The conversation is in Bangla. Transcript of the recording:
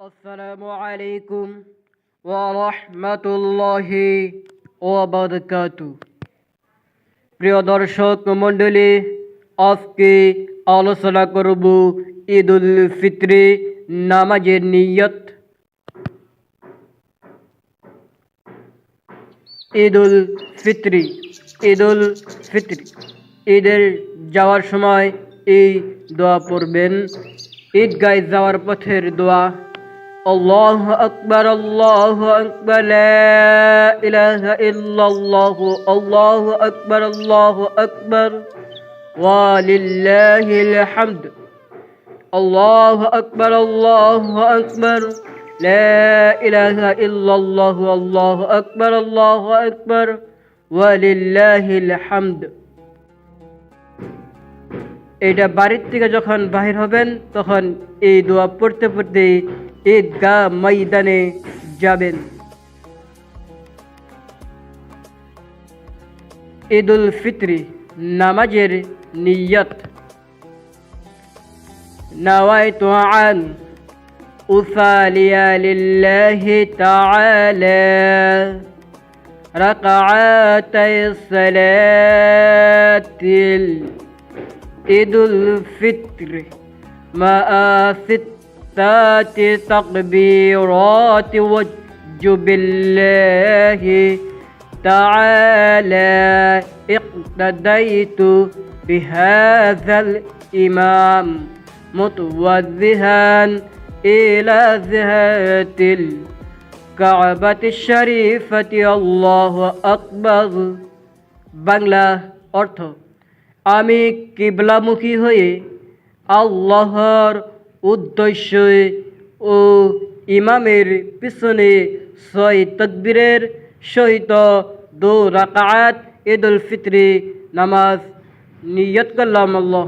আসসালামু আলাইকুম ওয়া রাহমাতুল্লাহি ওয়া বারাকাতু প্রিয় দর্শক মণ্ডলী, আজকে আলোচনা করব উল ফিত্রি নামাজের নিয়ত। ঈদ উল ফিত্রি ঈদ উল ফিত্রি। ঈদের যাওয়ার সময় এই দোয়া পড়বেন। ঈদগায় যাওয়ার পথের দোয়া আল্লাহ আকবর আল্লাহ আকবর লা ইলাহা ইল্লাল্লাহ আল্লাহ আকবর আল্লাহ আকবর ওয়ালিল্লাহিল হামদ الله أكبر الله أكبر لا إله إلا الله الله أكبر الله أكبر ولله الحمد এটা বাড়ির থেকে যখন বাহির হবেন তখন এই দোয়া পড়তে পড়তে ঈদগাহ ময়দানে যাবেন ঈদ উল ফিত্রি নামাজের নিয়ত نويت عن أصلي لله تعالى ركعتي الصلاة عيد الفطر مع ستات تكبيرات وجب الله تعالى اقتديت بهذا الإمام متوجها إلى ذات الكعبة الشريفة الله أكبر বাংলা অর্থ আমি কিবলামুখী হয়ে আল্লাহর উদ্দেশ্যে ও ইমামের পিছনে ছয় তকবীরের সহিত দু রাকাত ঈদ উল ফিত্রি নামাজ নিয়ত করলাম আল্লাহ।